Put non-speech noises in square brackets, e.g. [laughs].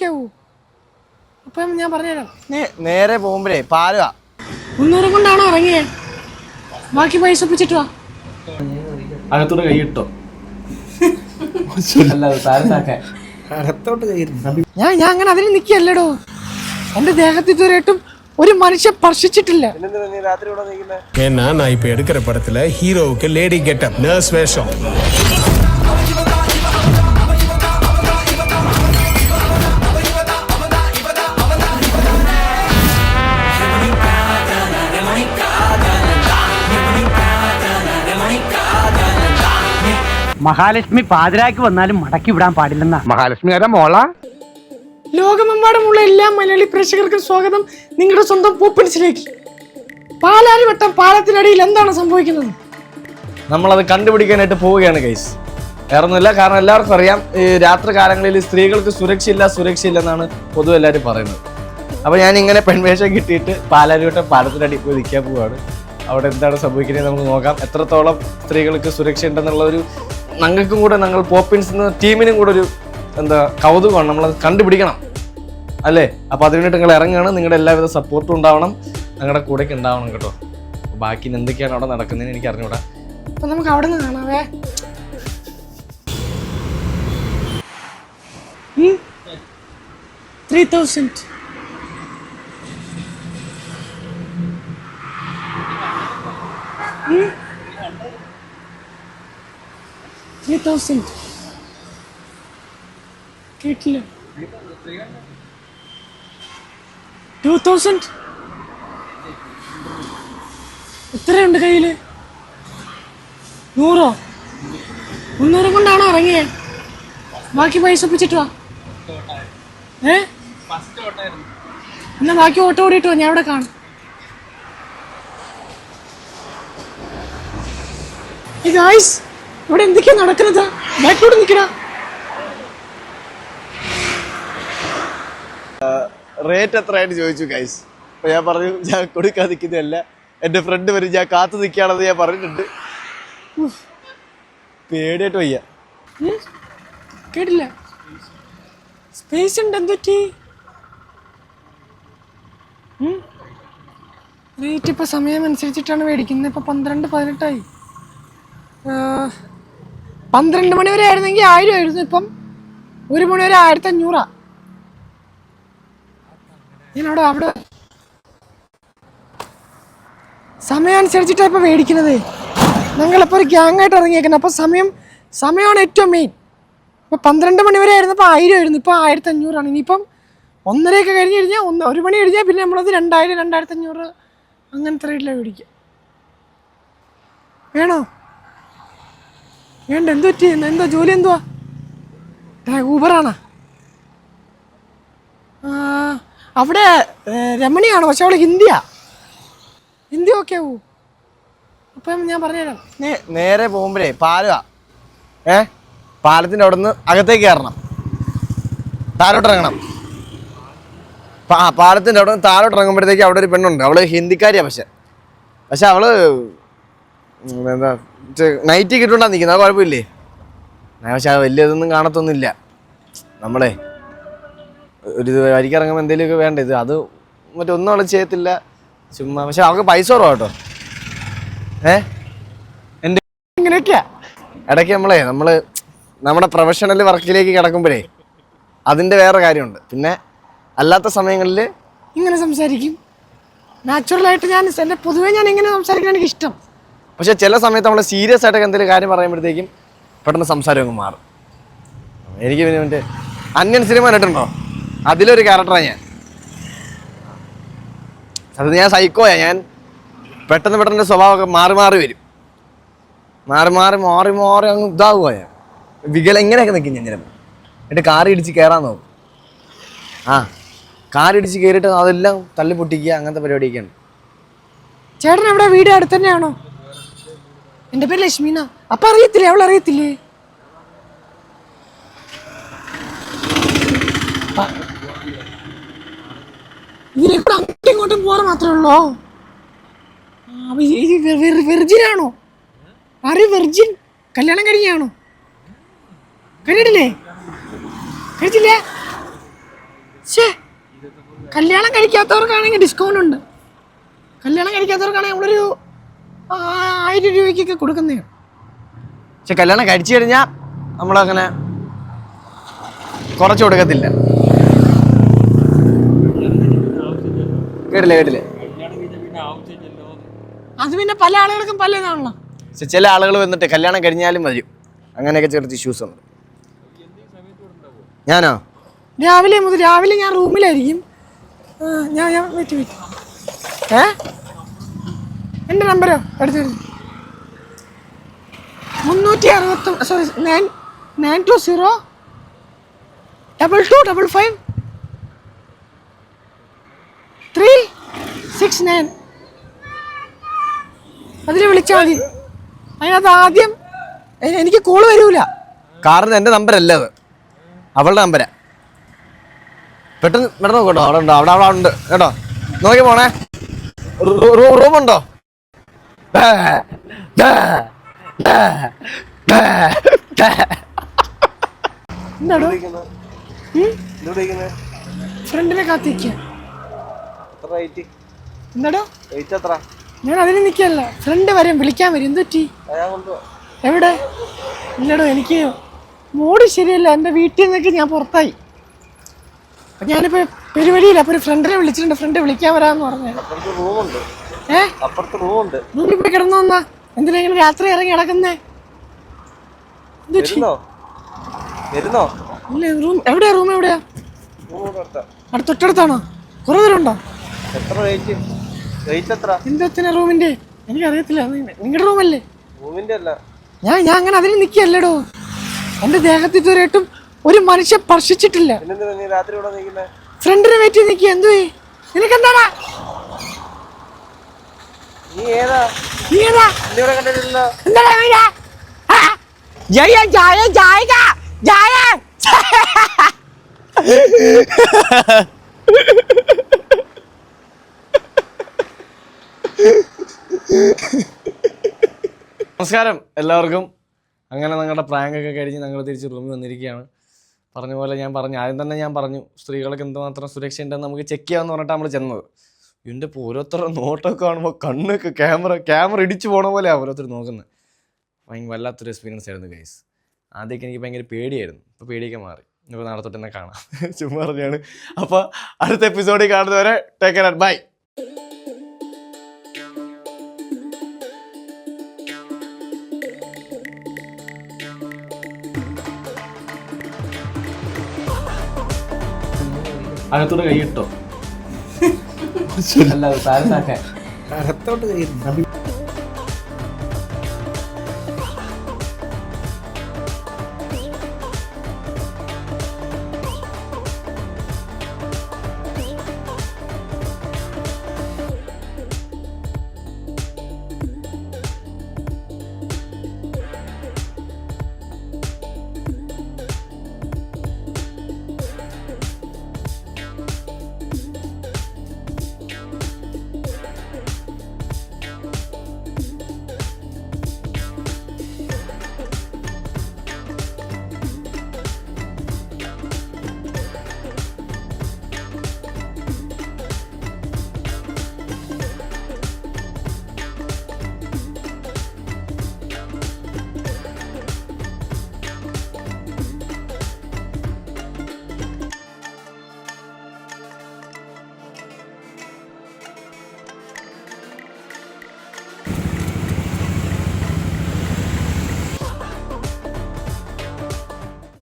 ഒക്കെ ആവൂ അപ്പം ഞാൻ പറഞ്ഞുതരാം നേ- നേരെ പോകുമ്പോഴേ പാലുവാ മുന്നൂറ് കൊണ്ടാണോ ഇറങ്ങിയേ ബാക്കി പൈസ ഒപ്പിച്ചിട്ട് വാ അകത്തോട്ട് കൈയിട്ടോ അല്ല താരത്താക്കാൻ അകത്തോട്ട് കയറി ഞാൻ ഞാൻ അങ്ങനെ അതിന് നിൽക്കുകയല്ലടോ എൻ്റെ ദേഹത്ത് ഇതുവരെയായിട്ടും ഒരു മനുഷ്യൻ സ്പർശിച്ചിട്ടില്ല രാത്രി ഇവിടെ നിൽക്കുന്നത് ஏன்னா நான் இப்ப எடுக்கிற படத்துல ஹீரோவுக்கு லேடி கெட்டப் நர்ஸ் வேஷம் മഹാലക്ഷ്മി പാതിരാക്ക് വന്നാലും മടക്കി വിടാൻ പാടില്ലെന്നാ. മഹാലക്ഷ്മി ആരാ മോള? ലോകമെമ്പാടുമുള്ള എല്ലാ മലയാളി പ്രേക്ഷകർക്കും സ്വാഗതം. നിങ്ങളുടെ സ്വന്തം പൂപ്പിൻസിലേക്ക്. പാലാരി വട്ടം പാലത്തിനടിയിൽ എന്താണ് സംഭവിക്കുന്നത്? നമ്മളത് കണ്ടുപിടിക്കാനായിട്ട് പോവുകയാണ് ഗൈസ് വേറൊന്നുമില്ല കാരണം എല്ലാവർക്കും അറിയാം ഈ രാത്രി കാലങ്ങളിൽ സ്ത്രീകൾക്ക് സുരക്ഷയില്ല സുരക്ഷയില്ല എന്നാണ് പൊതുവെ എല്ലാവരും പറയുന്നത്. അപ്പോൾ ഞാൻ ഇങ്ങനെ പെൺവേഷം കിട്ടിയിട്ട് പാലാരിവട്ടം പാലത്തിനടി പോയി നിൽക്കാൻ പോവുകയാണ് അവിടെ എന്താണ് സംഭവിക്കുന്നത് നമുക്ക് നോക്കാം. എത്രത്തോളം സ്ത്രീകൾക്ക് സുരക്ഷ ഉണ്ടെന്നുള്ള ഒരു ഞങ്ങൾക്കും കൂടെ ഞങ്ങൾ പോപ്പിൻസ് എന്ന ടീമിനും കൂടെ ഒരു എന്താ കൗതുകമാണ്. നമ്മളത് കണ്ടുപിടിക്കണം. അല്ലേ? അപ്പോൾ അതിന് വേണ്ടിയിട്ട് നിങ്ങൾ ഇറങ്ങുകയാണ്. നിങ്ങളുടെ എല്ലാവിധ സപ്പോർട്ടും ഉണ്ടാവണം. ഞങ്ങളുടെ കൂടെയൊക്കെ ഉണ്ടാവണം കേട്ടോ. ബാക്കി എന്തൊക്കെയാണ് അവിടെ നടക്കുന്നതെന്ന് എനിക്ക് അറിഞ്ഞൂടാ. അപ്പം നമുക്ക് അവിടെ നിന്ന് കാണാവേ ത്രീ തൗസൻഡ് തൗസൻഡ് കേട്ടില്ല ടു തൗസൻഡ് എത്രയുണ്ട് കയ്യിൽ? നൂറോ? മുന്നൂറ് കൊണ്ടാണോ ഇറങ്ങിയേ? ബാക്കി പൈസ ഒപ്പിച്ചിട്ട് വാ. ഏ? എന്നാ ബാക്കി ഓട്ടോ ഓടിയിട്ട് വാ ഞാൻ ഇവിടെ കാണും. ഈ ഗായ്സ് ഇവിടെ എന്തൊക്കെയാ നടക്കുന്നത്? ബാക്കിലോട്ട് നിൽക്കടാ. റേറ്റ് എത്രയായിട്ട് ചോദിച്ചു കൈസ് അപ്പൊ ഞാൻ പറഞ്ഞു ഞാൻ കൊടുക്കാൻ നിൽക്കുന്നതല്ല. എന്റെ ഫ്രണ്ട് വരും ഞാൻ കാത്തു നിൽക്കുകയാണെന്ന് ഞാൻ പറഞ്ഞിട്ടുണ്ട്. പേടിയായിട്ട് വയ്യ? കേട്ടില്ല. സ്പേസ് ഉണ്ട് എന്തൊറ്റി റേറ്റ് ഇപ്പൊ സമയം അനുസരിച്ചിട്ടാണ് മേടിക്കുന്നത്. ഇപ്പൊ പന്ത്രണ്ട് പതിനെട്ടായി. പന്ത്രണ്ട് മണി വരെ ആയിരുന്നെങ്കിൽ ആയിരം ആയിരുന്നു. ഇപ്പം ഒരു മണി വരെ ആയിരത്തി അഞ്ഞൂറാ ഞാനവിടെ അവിടെ. സമയം അനുസരിച്ചിട്ടാണ് ഇപ്പൊ മേടിക്കുന്നത്. ഞങ്ങളിപ്പോൾ ഒരു ഗ്യാങ് ആയിട്ട് ഇറങ്ങിയേക്കുന്നത് അപ്പോൾ സമയം സമയമാണ് ഏറ്റവും മെയിൻ ഇപ്പോൾ പന്ത്രണ്ട് മണി വരെ ആയിരുന്നു ഇപ്പോൾ ആയിരം ആയിരുന്നു. ഇപ്പോൾ ആയിരത്തി അഞ്ഞൂറാണ് ഇനിയിപ്പം ഒന്നരയൊക്കെ കഴിഞ്ഞ് കഴിഞ്ഞാൽ ഒന്ന് ഒരു മണി കഴിഞ്ഞാൽ പിന്നെ നമ്മളത് രണ്ടായിരം രണ്ടായിരത്തി അഞ്ഞൂറ് അങ്ങനത്തെ റേറ്റിലാണ് മേടിക്കുക വേണോ? വേണ്ട എന്ത് എന്താ ജോലി എന്തുവാ? ഊബറാണോ? ആ, അവിടെ രമണിയാണ്? പക്ഷെ അവൾ ഹിന്ദിയാ. ഹിന്ദി ഓക്കെ ആവൂ. അപ്പം ഞാൻ പറഞ്ഞുതരാം. നേരെ പോകുമ്പോഴേ പാലുവാ. ഏ പാലത്തിന്റെ അവിടെ നിന്ന് അകത്തേക്ക് കയറണം. താലോട്ടിറങ്ങണം പാ പാലത്തിന്റെ അവിടെ നിന്ന് താഴോട്ട് ഇറങ്ങുമ്പോഴത്തേക്ക് അവിടെ ഒരു പെണ്ണുണ്ട്. അവൾ ഹിന്ദിക്കാരിയാ പക്ഷെ. പക്ഷെ അവൾ എന്താ നൈറ്റ് കിട്ടുണ്ടാ നിൽക്കുന്നത് അത് കുഴപ്പമില്ലേ? പക്ഷെ അത് വലിയ ഇതൊന്നും കാണത്തൊന്നുമില്ല. നമ്മളെ ഒരു ഇത് വരിക്ക് ഇറങ്ങുമ്പോൾ എന്തെങ്കിലുമൊക്കെ വേണ്ട ഇത് അത് മറ്റൊന്നും അവിടെ ചെയ്യത്തില്ല. ചുമ്മാ പക്ഷെ അവൾക്ക് പൈസ കുറവാ കേട്ടോ ഏ? എന്റെ ഇങ്ങനെയൊക്കെയാ? ഇടയ്ക്ക് നമ്മളെ നമ്മൾ നമ്മുടെ പ്രൊഫഷണൽ വർക്കിലേക്ക് കിടക്കുമ്പോഴേ അതിന്റെ വേറെ കാര്യമുണ്ട്. പിന്നെ അല്ലാത്ത സമയങ്ങളിൽ ഇങ്ങനെ സംസാരിക്കും. നാച്ചുറലായിട്ട് ഞാൻ എന്റെ പൊതുവേ ഞാൻ ഇങ്ങനെ സംസാരിക്കാൻ എനിക്ക് ഇഷ്ടം പക്ഷെ ചില സമയത്ത് നമ്മൾ സീരിയസ് ആയിട്ടൊക്കെ എന്തെങ്കിലും കാര്യം പറയുമ്പോഴത്തേക്കും പെട്ടെന്ന് സംസാരം അങ്ങ് മാറും. എനിക്ക് പിന്നെ മറ്റേ അന്യൻ സിനിമ കണ്ടിട്ടുണ്ടോ? അതിലൊരു ക്യാരക്ടറാണ് ഞാൻ. അത് ഞാൻ സൈക്കോയാ ഞാൻ പെട്ടെന്ന് പെട്ടെന്ന് സ്വഭാവമൊക്കെ മാറി മാറി വരും. മാറി മാറി മാറി മാറി അങ്ങ് ഇതാവുക ഞാൻ. വികല എങ്ങനെയൊക്കെ നിൽക്കും ഞാൻ ചിലപ്പോൾ എന്നിട്ട് കാറി ഇടിച്ച് കയറാൻ നോക്കും. ആ കാർ ഇടിച്ച് കയറിയിട്ട് അതെല്ലാം തള്ളി പൊട്ടിക്കുക അങ്ങനത്തെ പരിപാടിയൊക്കെയാണ്. ചേട്ടൻ അവിടെ വീട് അടുത്ത് തന്നെയാണോ? എന്റെ പേര് ലക്ഷ്മീന. അപ്പൊ അറിയത്തില്ലേ? അവൾ അറിയത്തില്ലേ? ഇങ്ങോട്ടും പോറ മാത്രമേ ഉള്ളോ? വെർജിനാണോ? വെർ- വെർജിൻ? കല്യാണം കഴിഞ്ഞാണോ? കഴിഞ്ഞിട്ടില്ലേ? കഴിച്ചില്ലേ കല്യാണം കഴിക്കാത്തവർക്കാണെങ്കിൽ ഡിസ്കൗണ്ട് ഉണ്ട്. കല്യാണം കഴിക്കാത്തവർക്കാണെങ്കിൽ നമ്മളൊരു ആയിരം രൂപയ്ക്കൊക്കെ കൊടുക്കുന്നേ. പക്ഷെ കല്യാണം കഴിച്ചു കഴിഞ്ഞാൽ നമ്മളങ്ങനെ കുറച്ച് കൊടുക്കത്തില്ല. കേട്ടില്ലേ കേട്ടില്ലേ? അത് പിന്നെ പല ആളുകൾക്കും പല ഇതാണല്ലോ. പക്ഷെ ചില ആളുകൾ വന്നിട്ട് കല്യാണം കഴിഞ്ഞാലും വരും അങ്ങനെയൊക്കെ ചേർത്ത് ഇഷ്യൂസ് ഉണ്ട്. ഞാനോ? രാവിലെ മുതൽ രാവിലെ ഞാൻ റൂമിലായിരിക്കും ഞാൻ ഞാൻ വെയിറ്റ് വെയിറ്റ് ഏ? എന്റെ നമ്പരോ? എടുത്തു. മുന്നൂറ്റി അറുപത്തി sorry nine nine two zero double two double five three six nine അതിൽ വിളിച്ചാൽ മതി. അതിനകത്ത് ആദ്യം എനിക്ക് കോൾ വരൂല. കാരണം എന്റെ നമ്പരല്ല അത്? അവളുടെ നമ്പരാ. പെട്ടെന്ന് പെട്ടെന്ന് നോക്കട്ടോ അവിടെ ഉണ്ടോ? അവിടെ അവിടെ ഉണ്ട്. കേട്ടോ? നോക്കി പോണേ. റൂമുണ്ടോ? ഫ്രണ്ടിനെ കാത്തിരിക്കുക എന്താടോ? ഞാൻ അതിന് നിൽക്കല്ല ഫ്രണ്ട് വരെ വിളിക്കാൻ വരും. എന്തുറ്റി എവിടെ? ഇല്ലടോ എനിക്ക് മൂഡ് ശരിയല്ല. എന്റെ വീട്ടിൽ നിന്നൊക്കെ ഞാൻ പുറത്തായി. അപ്പൊ ഞാനിപ്പോ പെരുവഴിയില്ല അപ്പൊ ഒരു ഫ്രണ്ടിനെ വിളിച്ചിട്ടുണ്ട്. ഫ്രണ്ട് വിളിക്കാൻ വരാന്ന് പറഞ്ഞു. അപ്പുറത്ത് റൂമുണ്ട്. റൂമിൽ പോയി കിടന്നു വന്നാ. എന്തിനാ ഇങ്ങനെ രാത്രി ഇറങ്ങി കിടക്കുന്നേ? വരുന്നോ? ഇല്ല റൂം എവിടെയാ? റൂം എവിടെയാ? അവിടെ തൊട്ടടുത്താണോ? കുറെ ദൂരം ഉണ്ടോ എത്ര റേറ്റ് റേറ്റ് എത്ര? എന്തെത്തിനാ റൂമിന്റെ? എനിക്കറിയത്തില്ല. നിങ്ങളുടെ റൂമല്ലേ? റൂമിന്റെ അല്ല. ഞാൻ ഞാൻ അങ്ങനെ അതിന് നിൽക്കല്ലടോ എന്റെ ദേഹത്ത് ഇതുവരെയായിട്ടും ഒരു മനുഷ്യൻ സ്പർശിച്ചിട്ടില്ല. ഫ്രണ്ടിനെ വെയിറ്റ് നിൽക്കുക. എന്തു നിനക്കെന്താടാ? ജയ ജയ ജായക ജയ. നമസ്കാരം എല്ലാവർക്കും. അങ്ങനെ ഞങ്ങളുടെ പ്രാങ്ക് ഒക്കെ കഴിഞ്ഞ് ഞങ്ങൾ തിരിച്ച് റൂമിൽ വന്നിരിക്കുകയാണ്. പറഞ്ഞ പോലെ ഞാൻ പറഞ്ഞു ആദ്യം തന്നെ ഞാൻ പറഞ്ഞു സ്ത്രീകൾക്ക് എന്തുമാത്രം സുരക്ഷ ഉണ്ടെന്ന് നമുക്ക് ചെക്ക് ചെയ്യാമെന്ന് പറഞ്ഞിട്ട് നമ്മൾ ചെന്നത്. ഇതിന്റെ ഇപ്പോൾ ഓരോരുത്തരുടെ നോട്ടൊക്കെ കാണുമ്പോൾ കണ്ണൊക്കെ ക്യാമറ ക്യാമറ ഇടിച്ചു പോണ പോലെയാണ് ഓരോരുത്തർ നോക്കുന്നത് ഭയങ്കര വല്ലാത്തൊരു എക്സ്പീരിയൻസ് ആയിരുന്നു ഗൈസ് ആദ്യമൊക്കെ എനിക്ക് ഭയങ്കര പേടിയായിരുന്നു. ഇപ്പോൾ പേടിയൊക്കെ മാറി. ഇപ്പോൾ നാളെ തൊട്ട് തന്നെ കാണാം. [laughs] ചുമ്മാ പറഞ്ഞാണ്. അപ്പോൾ അടുത്ത എപ്പിസോഡിൽ കാണുന്നവരെ ടേക്ക് കെയർ ബൈ അകത്തൂടെ കൈയിട്ടോ അല്ല താഴത്താക്കാൻ